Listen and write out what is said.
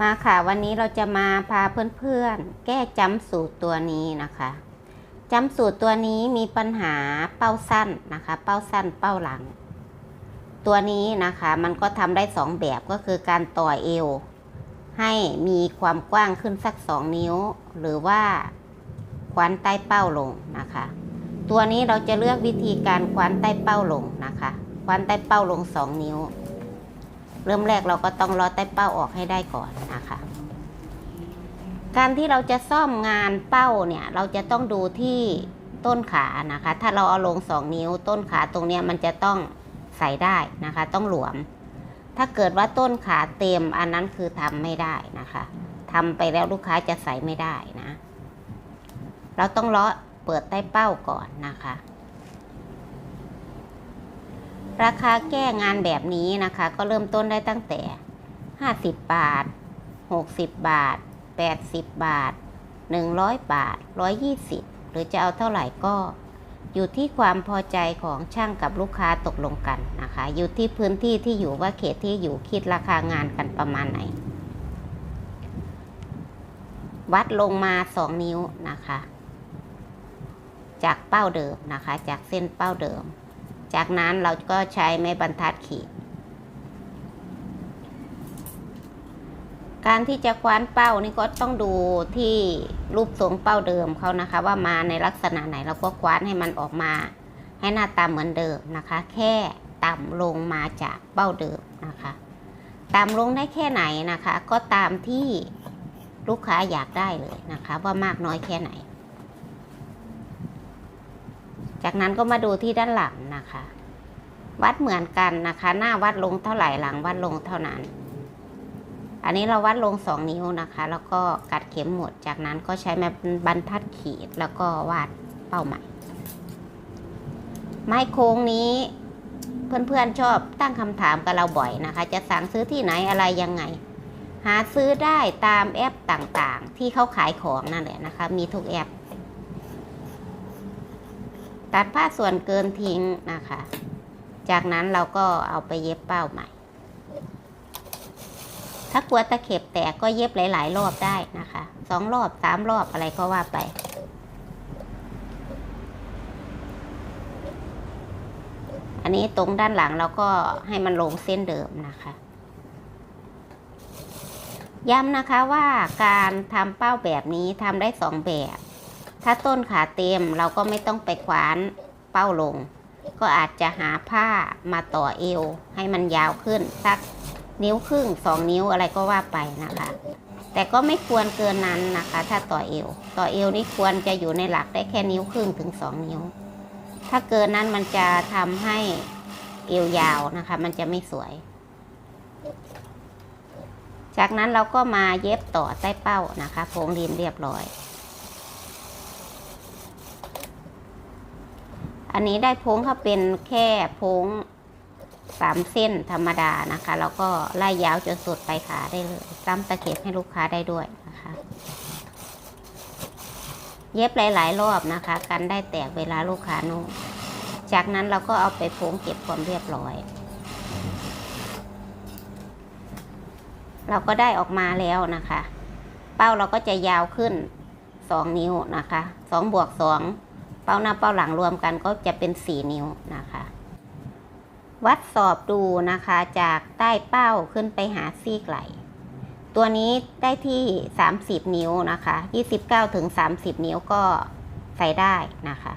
มาค่ะวันนี้เราจะมาพาเพื่อนๆ แก้จำสูตรตัวนี้นะคะจำสูตรตัวนี้มีปัญหาเป้าสั้นนะคะ เป้าสั้นเป้าหลัง ตัวนี้นะคะมันก็ทำได้สองแบบก็คือการต่อเอว ให้มีความกว้างขึ้นสักสองนิ้ว หรือว่าคว้านใต้เป้าลงนะคะ ตัวนี้เราจะเลือกวิธีการคว้านใต้เป้าลงนะคะคว้านใต้เป้าลงสองนิ้ว เริ่มแรกเราก็ต้องลอใต้เป้าออกให้ได้ก่อนนะคะ การที่เราจะซ่อมงานเป้าเนี่ย เราจะต้องดูที่ต้นขานะคะ ถ้าเราเอาลงสองนิ้วต้นขาตรงเนี้ยมันจะต้องใส่ได้นะคะ ต้องหลวม ถ้าเกิดว่าต้นขาเต็มอันนั้นคือทำไม่ได้นะคะ ทำไปแล้วลูกค้าจะใส่ไม่ได้นะ เราต้องเลาะเปิดใต้เป้าก่อนนะคะ ราคาแก้งานแบบนี้นะคะ ก็เริ่มต้นได้ตั้งแต่ 50 บาท 60 บาท 80 บาท 100 บาท 120 หรือจะเอาเท่าไหร่ก็ อยู่ที่ความพอใจของช่างกับลูกค้าตกลงกันนะคะ อยู่ที่พื้นที่ที่อยู่ว่าเขตที่อยู่คิดราคางานกันประมาณไหน วัดลงมา 2 นิ้วนะคะ จากเป้าเดิมนะคะ จากเส้นเป้าเดิม จากนั้นเราก็ใช้ไม้บรรทัดขีด การที่จะคว้านเป้านี่ก็ต้องดูที่รูปทรงเป้าเดิมเขานะคะ ว่ามาในลักษณะไหนเราก็คว้านให้มันออกมา ให้หน้าตาเหมือนเดิมนะคะ แค่ต่ำลงมาจากเป้าเดิมนะคะ ต่ำลงได้แค่ไหนนะคะ ก็ตามที่ลูกค้าอยากได้เลยนะคะ ว่ามากน้อยแค่ไหน จากนั้นก็มาดูที่ด้านหลังนะคะ วัดเหมือนกันนะคะ หน้าวัดลงเท่าไหร่หลังวัดลงเท่านั้น อันนี้เราวัดลงสองนิ้วนะคะ แล้วก็กัดเข็มหมด จากนั้นก็ใช้ไม้บรรทัดขีดแล้วก็วาดเป้าหมายไม้โค้งนี้เพื่อนๆชอบตั้งคำถามกับเราบ่อยนะคะ จะสั่งซื้อที่ไหนอะไรยังไง หาซื้อได้ตามแอปต่างๆ ที่เขาขายของนั่นแหละนะคะ มีทุกแอป ตัดผ้าส่วนเกินทิ้งนะคะ จากนั้นเราก็เอาไปเย็บเป้าใหม่ ถ้ากลัวตะเข็บแตกก็เย็บหลาย ๆ รอบได้นะคะสองรอบสามรอบอะไรก็ว่าไปอันนี้ตรงด้านหลังเราก็ให้มันลงเส้นเดิมนะคะ ย้ำนะคะว่าการทำเป้าแบบนี้ทำได้สองแบบ ถ้าต้นขาเต็มเราก็ไม่ต้องไปคว้านเป้าลง ก็อาจจะหาผ้ามาต่อเอว ให้มันยาวขึ้น สักนิ้วครึ่งสองนิ้วอะไรก็ว่าไปนะคะ แต่ก็ไม่ควรเกินนั้นนะคะ ถ้าต่อเอว ต่อเอวนี่ควรจะอยู่ในหลักได้แค่นิ้วครึ่งถึงสองนิ้ว ถ้าเกินนั้นมันจะทำให้เอวยาวนะคะ มันจะไม่สวย จากนั้นเราก็มาเย็บต่อใต้เป้านะคะโพงริมเรียบร้อย อันนี้ได้โพ้งเขาเป็นแค่โพ้งสามเส้นธรรมดานะคะ แล้วก็ไล่ยาวจนสุดไปลายขาได้เลยซ้ำตะเข็บให้ลูกค้าได้ด้วยนะคะ เย็บหลายๆรอบนะคะ กันได้แตกเวลาลูกค้านุ่งจากนั้นเราก็เอาไปโพ้งเก็บความเรียบร้อย เราก็ได้ออกมาแล้วนะคะ เป้าเราก็จะยาวขึ้นสองนิ้วนะคะสองบวกสอง เป้าหน้าเป้าหลังรวมกันก็จะเป็นสี่นิ้วนะคะ วัดสอบดูนะคะจากใต้เป้าขึ้นไปหาซีกไหล ตัวนี้ได้ที่ 30 นิ้วนะคะ 29ถึง30 นิ้วก็ใส่ได้นะคะ